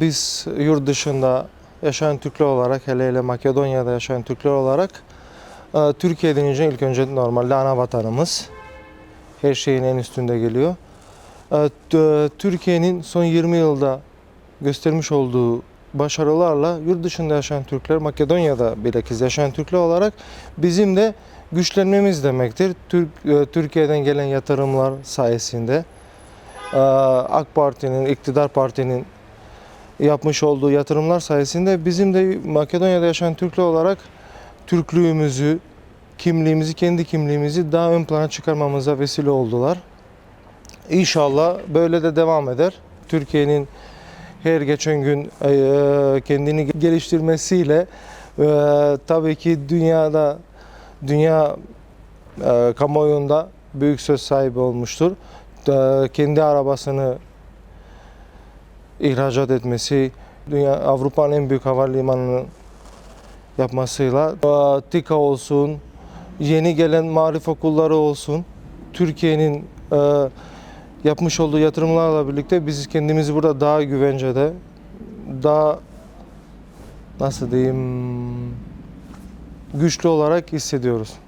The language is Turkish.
biz yurt dışında yaşayan Türkler olarak, hele hele Makedonya'da yaşayan Türkler olarak e, Türkiye denince ilk önce normalde ana vatanımız. Her şeyin en üstünde geliyor. E, Türkiye'nin son 20 yılda göstermiş olduğu başarılarla yurt dışında yaşayan Türkler, Makedonya'da bilakis yaşayan Türkler olarak bizim de güçlenmemiz demektir. Türk, e, Türkiye'den gelen yatırımlar sayesinde AK Parti'nin, iktidar partinin yapmış olduğu yatırımlar sayesinde bizim de Makedonya'da yaşayan Türkler olarak Türklüğümüzü, kimliğimizi, kendi kimliğimizi daha ön plana çıkarmamıza vesile oldular. İnşallah böyle de devam eder. Türkiye'nin her geçen gün e, kendini geliştirmesiyle e, tabii ki dünyada dünya e, kamuoyunda büyük söz sahibi olmuştur. E, Kendi arabasını ihracat etmesi, dünya Avrupa'nın en büyük havalimanını yapmasıyla TİKA olsun, yeni gelen marif okulları olsun, Türkiye'nin e, yapmış olduğu yatırımlarla birlikte biz kendimizi burada daha güvencede, daha nasıl diyeyim güçlü olarak hissediyoruz.